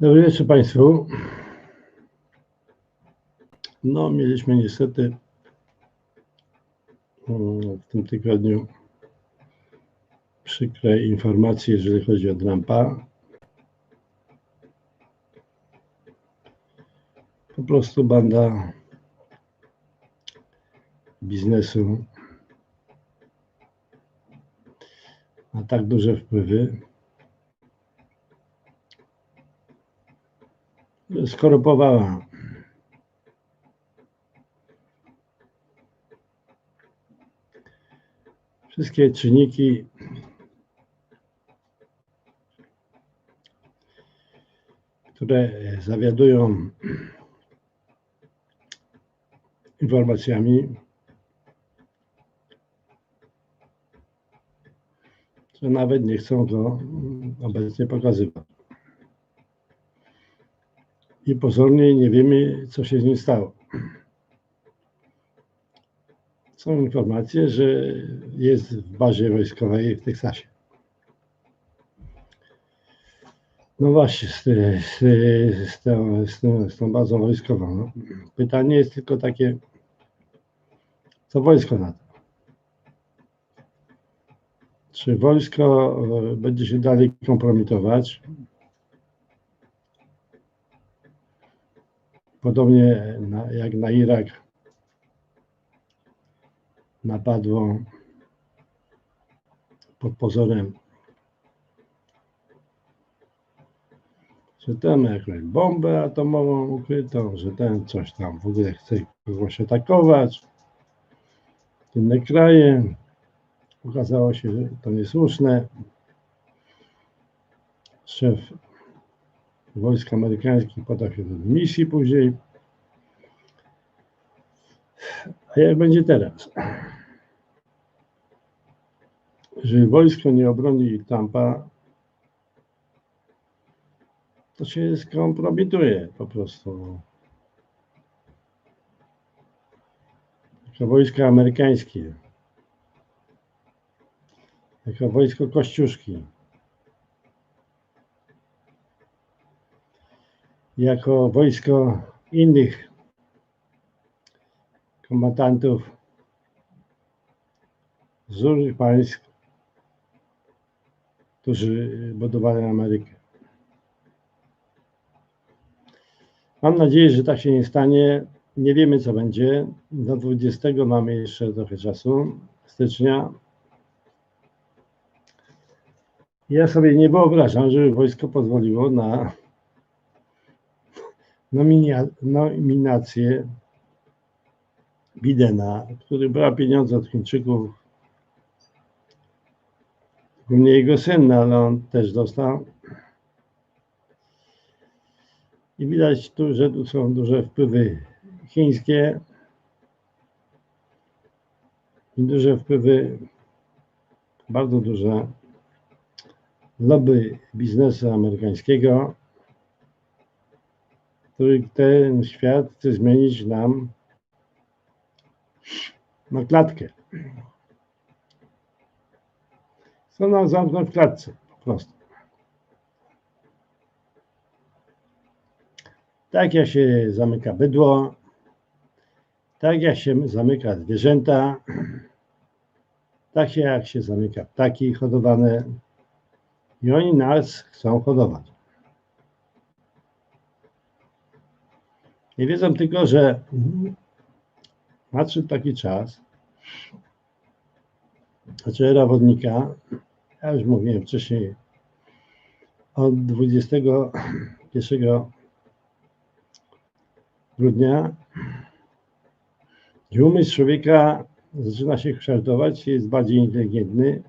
Dobry wieczór Państwu. No, mieliśmy niestety mm, w tym tygodniu przykre informacje, jeżeli chodzi o Trumpa. Po prostu banda biznesu ma tak duże wpływy, skorupowała wszystkie czynniki które zawiadują informacjami, że nawet nie chcą to obecnie pokazywać. I pozornie nie wiemy, co się z nim stało. Są informacje, że jest w bazie wojskowej w Teksasie. No właśnie, z, z, z, tą, z, z tą bazą wojskową. No. Pytanie jest tylko takie, co wojsko na to? Czy wojsko e, będzie się dalej kompromitować? Podobnie na, jak na Irak napadło pod pozorem że ten jakąś bombę atomową ukrytą, że ten coś tam w ogóle chce kogoś atakować. Inne kraje. Okazało się, że to niesłuszne. Szef wojsk amerykańskich podał się do misji później. A jak będzie teraz? Jeżeli wojsko nie obroni Tampa, to się skompromituje po prostu. Jako wojska amerykańskie. Jako wojsko Kościuszki. Jako wojsko innych kombatantów z różnych państw, którzy budowali Amerykę. Mam nadzieję, że tak się nie stanie. Nie wiemy, co będzie. Do 20 mamy jeszcze trochę czasu, stycznia. Ja sobie nie wyobrażam, żeby wojsko pozwoliło na nominia- nominację Bidena, który brał pieniądze od Chińczyków. Głównie jego syn, no, ale on też dostał. I widać tu, że tu są duże wpływy chińskie i duże wpływy, bardzo duże lobby biznesu amerykańskiego, który ten świat chce zmienić nam na klatkę. Chcą nas zamknąć w klatce, po prostu. Tak jak się zamyka bydło, tak jak się zamyka zwierzęta, tak jak się zamyka ptaki hodowane i oni nas chcą hodować. Nie wiedzą tylko, że nadszedł taki czas, znaczy era wodnika, ja już mówiłem wcześniej, od 21 grudnia i umysł człowieka zaczyna się kształtować, jest bardziej inteligentny,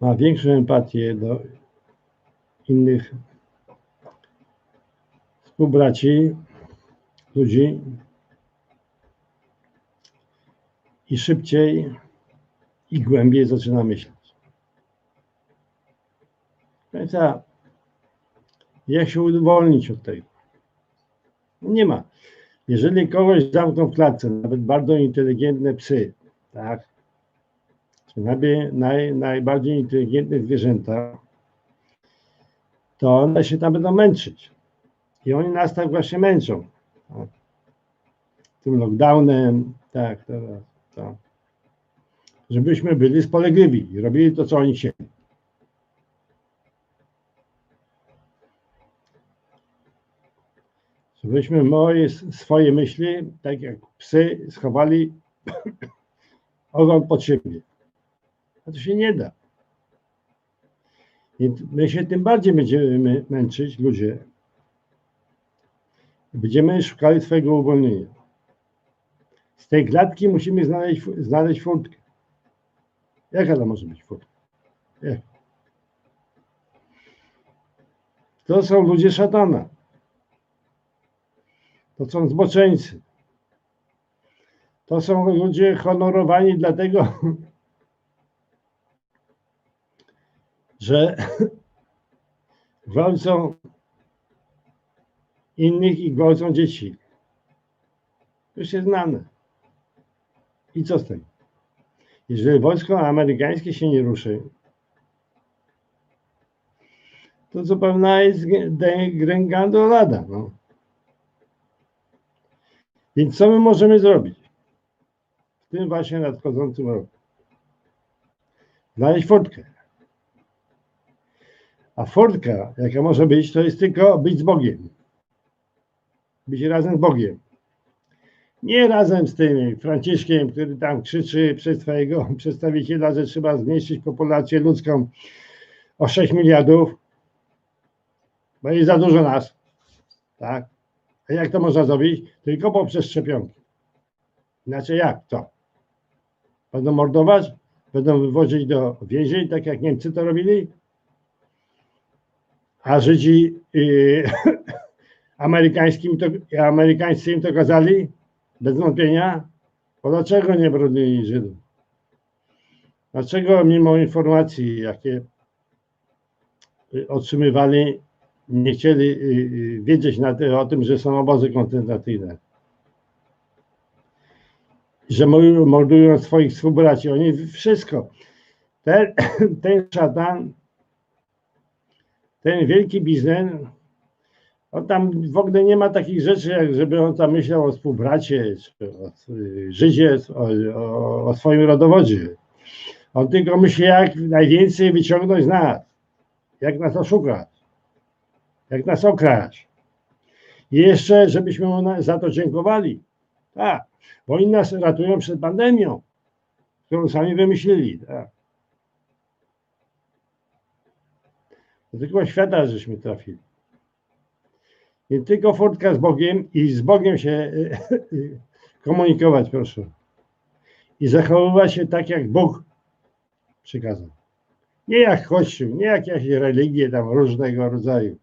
ma większą empatię do innych współbraci, ludzi i szybciej i głębiej zaczyna myśleć. Więc jak się uwolnić od tego? Nie ma. Jeżeli kogoś zamkną w klatce, nawet bardzo inteligentne psy, tak, najbie- naj, najbardziej inteligentne zwierzęta, to one się tam będą męczyć. I oni nas tak właśnie męczą. Tym lockdownem, tak, teraz, tak. Żebyśmy byli spolegliwi i robili to, co oni chcieli. Żebyśmy moje, swoje myśli, tak jak psy, schowali ogon pod siebie. A to się nie da. I my się tym bardziej będziemy męczyć, ludzie. Będziemy szukali swojego uwolnienia. Z tej klatki musimy znaleźć, znaleźć furtkę. Jaka to może być furtka? To są ludzie szatana. To są zboczeńcy. To są ludzie honorowani dlatego, że gwałcą innych i gwałcą dzieci. To już jest znane. I co z tego? Jeżeli wojsko amerykańskie się nie ruszy, to zupełna jest gręgandolada. No. Więc co my możemy zrobić w tym właśnie nadchodzącym roku? Znaleźć furtkę. A furtka, jaka może być, to jest tylko być z Bogiem. Być razem z Bogiem. Nie razem z tym Franciszkiem, który tam krzyczy przez swojego przedstawiciela, że trzeba zmniejszyć populację ludzką o 6 miliardów, bo jest za dużo nas. Tak? A jak to można zrobić? Tylko poprzez szczepionki. Inaczej jak? Co? Będą mordować? Będą wywozić do więzień, tak jak Niemcy to robili? A Żydzi yy, amerykańskim to, amerykańscy im to kazali? Bez wątpienia. Bo dlaczego nie bronili Żydów? Dlaczego mimo informacji, jakie otrzymywali, nie chcieli y, y, wiedzieć te, o tym, że są obozy koncentracyjne? Że mordują swoich współbraci. Oni wszystko. Ten, ten szatan, ten wielki biznes, on tam w ogóle nie ma takich rzeczy, jak żeby on tam myślał o współbracie, czy o Żydzie, o, o, o swoim rodowodzie. On tylko myśli, jak najwięcej wyciągnąć z nas, jak nas oszukać, jak nas okraść. I jeszcze, żebyśmy mu za to dziękowali. Tak, bo oni nas ratują przed pandemią, którą sami wymyślili. Tak. Do tego świata żeśmy trafili. Nie tylko furtka z Bogiem i z Bogiem się komunikować, proszę. I zachowywać się tak, jak Bóg przykazał. Nie jak Kościół, nie jak jakieś religie tam różnego rodzaju.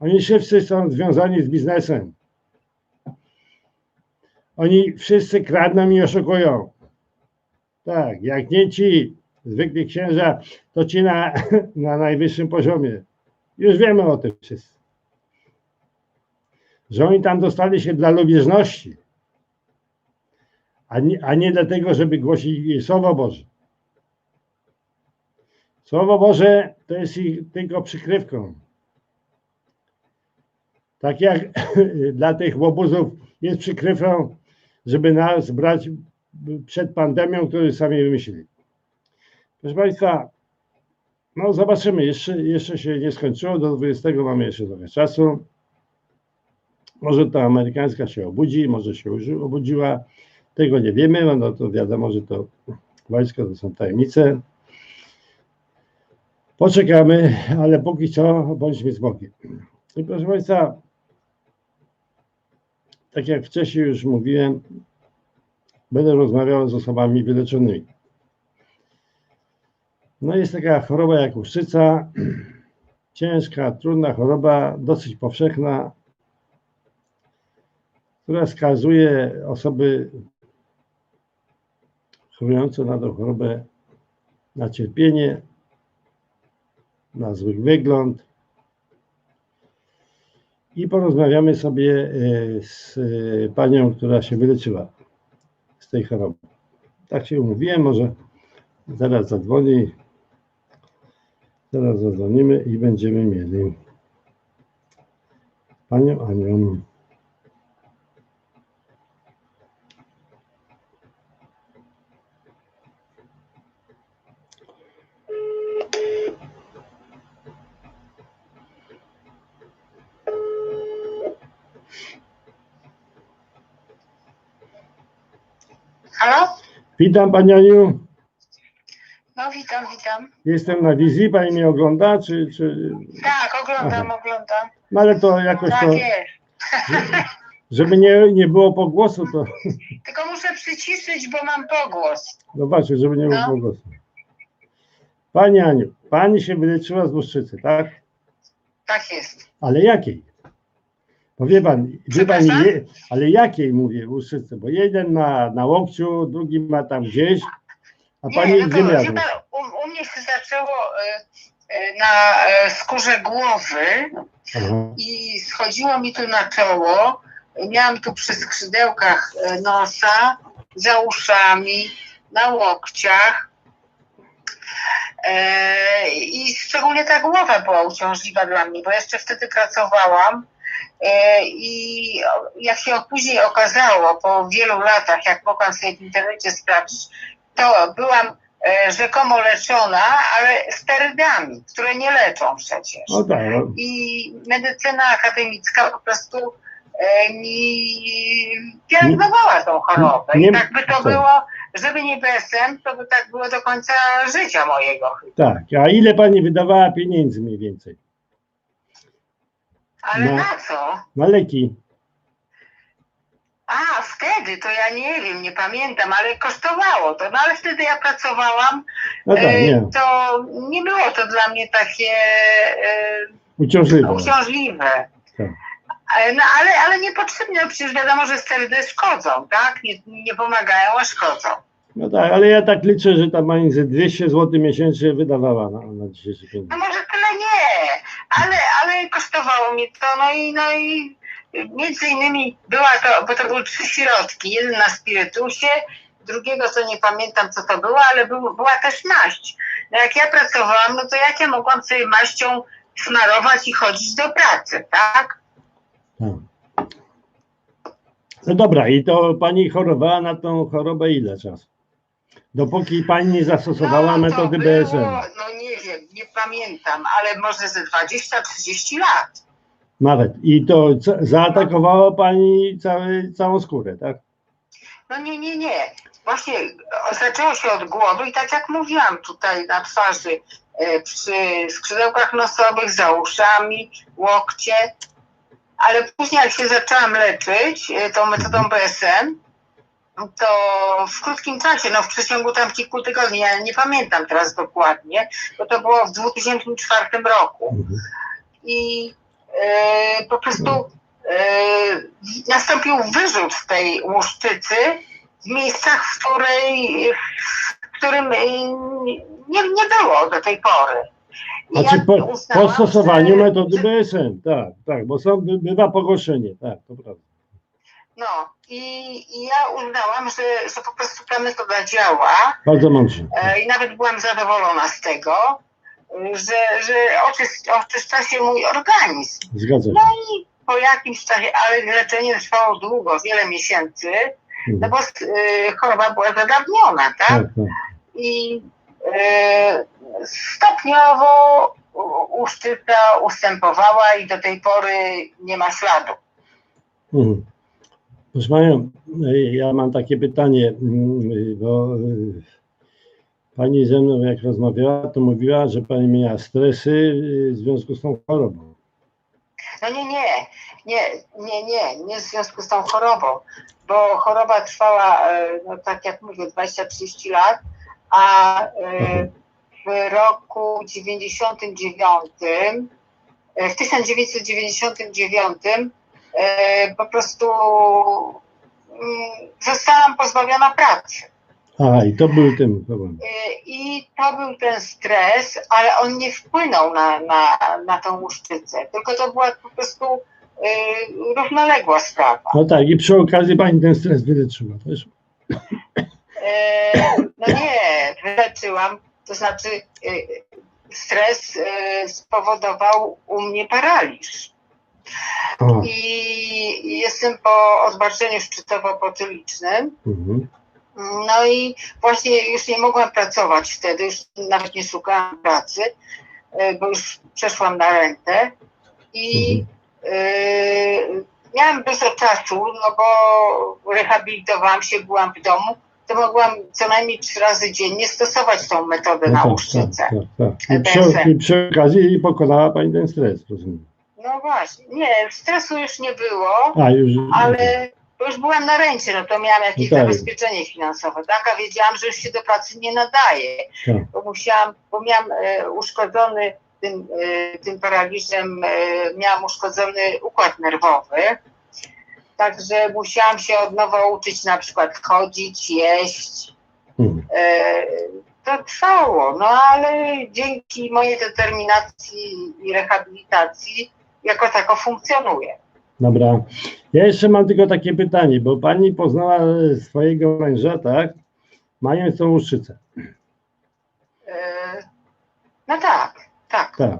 Oni wszyscy są związani z biznesem. Oni wszyscy kradną i oszukują. Tak, jak nie ci zwykli księża, to ci na, na najwyższym poziomie. Już wiemy o tym wszyscy że oni tam dostali się dla lubieżności, a nie, a nie dlatego, żeby głosić Słowo Boże. Słowo Boże to jest ich tylko przykrywką. Tak jak dla tych łobuzów jest przykrywką, żeby nas brać przed pandemią, którą sami wymyślili. Proszę Państwa, no zobaczymy, jeszcze, jeszcze się nie skończyło, do 20 mamy jeszcze trochę czasu. Może ta amerykańska się obudzi, może się już obudziła. Tego nie wiemy, no to wiadomo, że to wojsko to są tajemnice. Poczekamy, ale póki co bądźmy Bogiem. I proszę Państwa, tak jak wcześniej już mówiłem, będę rozmawiał z osobami wyleczonymi. No jest taka choroba jak łuszczyca, ciężka, trudna choroba, dosyć powszechna, która skazuje osoby chorujące na tą chorobę na cierpienie, na zły wygląd. I porozmawiamy sobie z panią, która się wyleczyła z tej choroby. Tak się umówiłem, może Zaraz zadzwoni. Zaraz zadzwonimy i będziemy mieli panią Anią. Witam Pani Aniu. No witam, witam. Jestem na wizji. Pani mnie ogląda? Czy, czy... Tak, oglądam, oglądam. No ale to jakoś Tak to, jest. żeby nie, nie było pogłosu, to Tylko muszę przyciszyć, bo mam pogłos. zobaczcie, żeby nie było No. pogłosu. Pani Aniu, Pani się wyleczyła z łuszczycy, tak? Tak jest. Ale jakiej? Bo wie pan, wie pan je, ale jakiej mówię łuszczycy? Bo jeden ma na łokciu, drugi ma tam gdzieś, a pani Nie, no gdzie miała? u, u mnie się zaczęło y, y, na y, skórze głowy Aha. i schodziło mi tu na czoło. Miałam tu przy skrzydełkach y, nosa, za uszami, na łokciach. E, I szczególnie ta głowa była uciążliwa dla mnie, bo jeszcze wtedy pracowałam. E, I jak się później okazało, po wielu latach, jak mogłam sobie w internecie sprawdzić, to byłam e, rzekomo leczona, ale sterydami, które nie leczą przecież No tak, no, i medycyna akademicka po prostu e, mi pielęgnowała tą chorobę. I tak by to tak. było, żeby nie BSM, to by tak było do końca życia mojego. tak. A ile pani wydawała pieniędzy mniej więcej? Ale No. na co? Na leki? A, wtedy to ja nie wiem, nie pamiętam, ale kosztowało to. No ale wtedy ja pracowałam, No tak, e, nie. to nie było to dla mnie takie e, Uciążliwe. uciążliwe. Tak. Ale- No ale, ale niepotrzebnie, no przecież wiadomo, że sterydy szkodzą, tak? Nie, nie pomagają, a szkodzą. No tak, ale ja tak liczę, że ta pani ze 200 zł miesięcznie wydawała na, na dzisiejszy pieniądz. No może tyle nie, ale, ale kosztowało mnie to, no i, no i między innymi była to, bo to były trzy środki, jeden na spirytusie, drugiego to nie pamiętam co to było, ale był, była też maść. No jak ja pracowałam, no to jak ja mogłam sobie maścią smarować i chodzić do pracy, tak? Tak. No dobra, i to pani chorowała na tą chorobę ile czasu? Dopóki pani nie zastosowała to metody było, BSM. No nie wiem, nie pamiętam, ale może ze 20-30 lat. Nawet. I to zaatakowało pani cały, całą skórę, tak? No nie, nie, nie. Właśnie zaczęło się od głowy i tak jak mówiłam tutaj na twarzy, e, przy skrzydełkach nosowych, za uszami, łokcie, ale później jak się zaczęłam leczyć e, tą metodą BSM, to w krótkim czasie, no w przeciągu tam kilku tygodni, ja nie pamiętam teraz dokładnie, bo to było w 2004 roku Mhm. i e, po prostu e, nastąpił wyrzut tej łuszczycy w miejscach, w, której, w którym e, nie, nie było do tej pory. I Znaczy po, po stosowaniu że- metody BSM, tak, tak, bo są, by- bywa pogorszenie, tak, to prawda. No i, i ja uznałam, że, że po prostu ta metoda działa Bardzo mądrze. e, i nawet byłam zadowolona z tego, że, że oczysz, oczyszcza się mój organizm. Zgadza No i po jakimś czasie, ale leczenie trwało długo, wiele miesięcy, no Mhm. bo y, choroba była zadawniona, tak? Tak, tak. I y, stopniowo u- uszczyca ustępowała i do tej pory nie ma śladu. Mhm. Proszę Panią, y, ja mam takie pytanie, mm, bo y, Pani ze mną jak rozmawiała, to mówiła, że Pani miała stresy y, w związku z tą chorobą. No nie, nie, nie, nie, nie, nie w związku z tą chorobą, bo choroba trwała, e, no tak jak mówię, 20-30 lat, a e, w roku 99, e, w 1999 e, po prostu mm, zostałam pozbawiona pracy. A, i to był ten problem. E, I to był ten stres, ale on nie wpłynął na, na, na tą łuszczycę, tylko to była po prostu y, równoległa sprawa. No tak, i przy okazji Pani ten stres wyleczyła, też? E, no nie, leczyłam, to znaczy y, stres y, spowodował u mnie paraliż. I jestem po odbarczeniu szczytowo-potylicznym. mhm. No i właśnie już nie mogłam pracować wtedy, już nawet nie szukałam pracy, y, bo już przeszłam na rentę i y, miałam dużo czasu, no bo rehabilitowałam się, byłam w domu, to mogłam co najmniej trzy razy dziennie stosować tą metodę No na tak, łuszczycę. tak, tak, tak. I, przy, EPS-em. I przy okazji pokonała Pani ten stres, rozumiem. No właśnie, nie, stresu już nie było, A, już... ale już byłam na rencie, no to miałam jakieś No tak. zabezpieczenie finansowe, tak, a wiedziałam, że już się do pracy nie nadaje, Tak. bo musiałam, bo miałam e, uszkodzony tym, e, tym paraliżem, e, miałam uszkodzony układ nerwowy, także musiałam się od nowa uczyć na przykład chodzić, jeść, Mhm. E, to trwało, no ale dzięki mojej determinacji i rehabilitacji jako tako funkcjonuje. Dobra. Ja jeszcze mam tylko takie pytanie, bo Pani poznała swojego męża, tak? Mając tą łuszczycę. E, No tak, tak. Tak.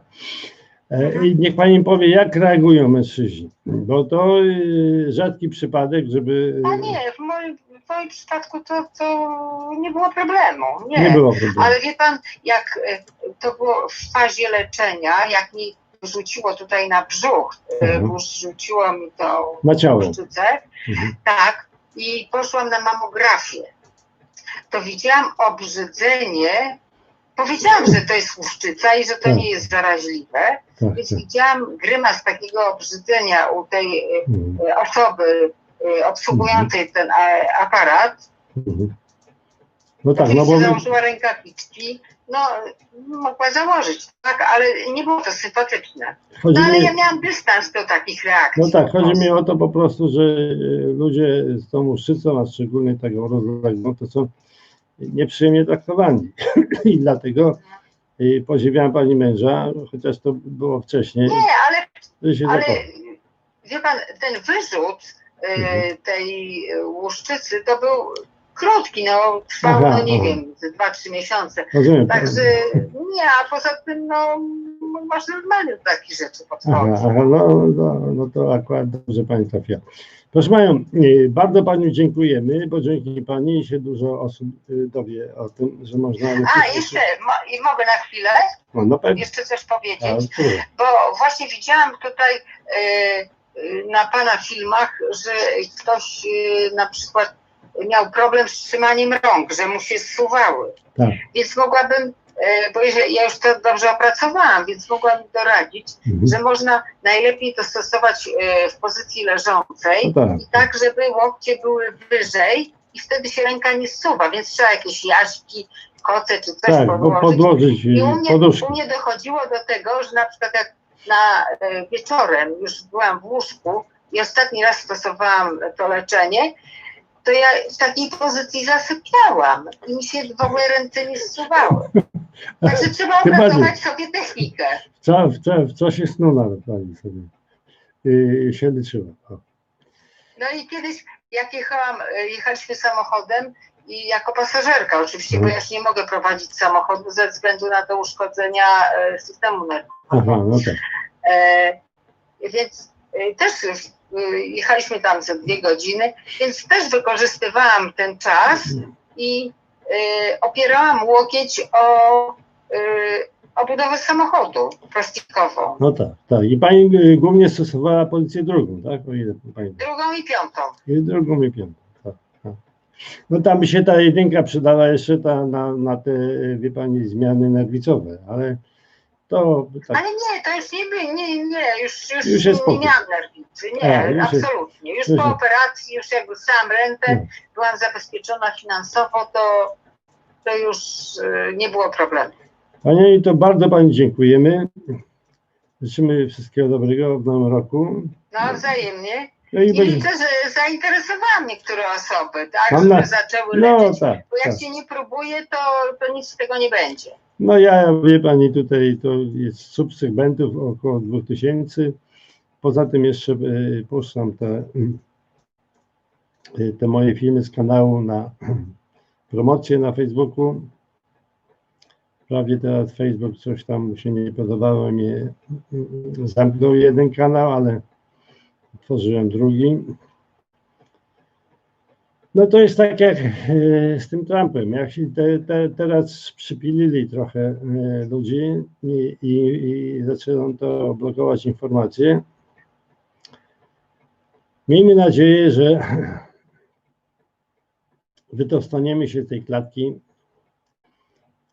E, I niech Pani powie, jak reagują mężczyźni, bo to y, rzadki przypadek, żeby... A nie, w moim, w moim przypadku to, to nie było problemu. Nie. Nie było problemu. Ale wie pan, jak e, to było w fazie leczenia, jak mi rzuciło tutaj na brzuch, Mhm. mhm. rzuciło mi to Na ciało. Mhm. Tak, i poszłam na mamografię. To widziałam obrzydzenie. Powiedziałam, że to jest łuszczyca i że to Tak. nie jest zaraźliwe, Tak, więc tak. widziałam grymas takiego obrzydzenia u tej e, Mhm. e, osoby obsługującej ten e, aparat. Mhm. No tak, no Oczywiście bo... założyła rękawiczki. No, mogła założyć, tak, ale nie było to sympatyczne. Chodzi No ale mi, ja miałam dystans do takich reakcji. no tak, chodzi mi o to po prostu, że y, ludzie z tą łuszczycą, a szczególnie taką rozległą, to są nieprzyjemnie traktowani. I dlatego podziwiam Pani męża, chociaż to było wcześniej, Nie, ale Ale wie pan, ten wyrzut e, Mhm. tej e, łuszczycy to był krótki, no trwał, Aha, no nie aha. wiem, ze dwa, trzy miesiące. Rozumiem. Także nie, a poza tym no masz normalnie do takich rzeczy Aha, podchodzić. aha no, no, no to akurat dobrze Pani trafiła. Proszę Panią, y, bardzo Pani dziękujemy, bo dzięki Pani się dużo osób y, dowie o tym, że można... A, jeszcze, mo, i mogę na chwilę No, no jeszcze coś A, powiedzieć, tu. bo właśnie widziałam tutaj e, e, na pana filmach, że ktoś e, na przykład miał problem z trzymaniem rąk, że mu się zsuwały. Tak. Więc mogłabym, e, bo jeżeli ja już to dobrze opracowałam, więc mogłabym doradzić, Mhm. że można najlepiej to stosować e, w pozycji leżącej No tak. i tak, żeby łokcie były wyżej i wtedy się ręka nie zsuwa, więc trzeba jakieś jaśki, koce czy coś Tak, podłożyć. podłożyć I u mnie, u mnie dochodziło do tego, że na przykład jak na e, wieczorem już byłam w łóżku i ostatni raz stosowałam to leczenie, to ja w takiej pozycji zasypiałam i mi się w ogóle ręce nie zsuwały. Także trzeba opracować sobie technikę. W, co, w, co, w czasie snu nawet Pani sobie y, się liczyła. O. No i kiedyś jak jechałam, e, jechaliśmy samochodem i jako pasażerka oczywiście, bo Mhm. ja już nie mogę prowadzić samochodu ze względu na te uszkodzenia e, systemu nerwowego. Aha, no tak. E, więc e, też jechaliśmy tam za dwie godziny, więc też wykorzystywałam ten czas i e, opierałam łokieć o, e, o budowę samochodu plastikową. No tak, tak. I Pani y, głównie stosowała pozycję drugą, tak? Drugą i piątą. I drugą i piątą. Tak, tak. No tam się ta jedynka przydała jeszcze ta, na, na te, y, wie Pani, zmiany nerwicowe, ale to tak. Ale nie, to już nie, by- nie, nie już, już, Już jest nie miałam nerwicy, nie, A, już jest- absolutnie. Już już po jest- operacji, już jakby sam rentę, Hmm. byłam zabezpieczona finansowo, to, to już e, nie było problemu. Panie, i to bardzo Pani dziękujemy. Życzymy wszystkiego dobrego w nowym roku. No wzajemnie. No i I będzie. liczę, że zainteresowałam niektóre osoby, tak, Mam na- zaczęły No leczyć. tak, Bo jak tak. się nie próbuje, to, to nic z tego nie będzie. No ja, wie Pani, tutaj to jest subskrybentów około 2000. Poza tym jeszcze y, puszczam te, y, te moje filmy z kanału na promocję na Facebooku. Prawie teraz Facebook coś tam się nie podobało mi. Zamknął jeden kanał, ale otworzyłem drugi. No to jest tak jak e, z tym Trumpem. Jak się te, te, teraz przypilili trochę e, ludzi i, i, i to blokować informacje. Miejmy nadzieję, że wydostaniemy się z tej klatki,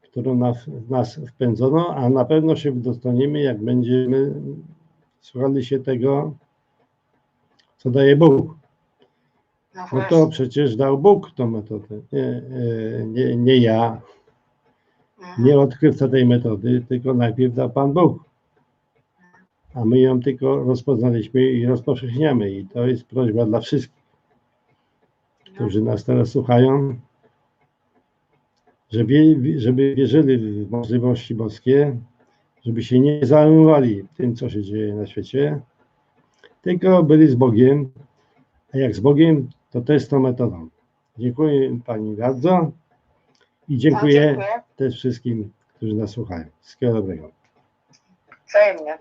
którą nas, nas wpędzono, a na pewno się wydostaniemy, jak będziemy słuchali się tego, co daje Bóg. No No to przecież dał Bóg tą metodę, nie, nie, nie ja, nie odkrywca tej metody, tylko najpierw dał Pan Bóg. A my ją tylko rozpoznaliśmy i rozpowszechniamy. I to jest prośba dla wszystkich, którzy nas teraz słuchają, żeby, żeby wierzyli w możliwości boskie, żeby się nie zajmowali tym, co się dzieje na świecie, tylko byli z Bogiem. A jak z Bogiem, to też tą metodą. Dziękuję Pani bardzo i No, dziękuję dziękuję. też wszystkim, którzy nas słuchają. Wszystkiego dobrego. Wzajemnie.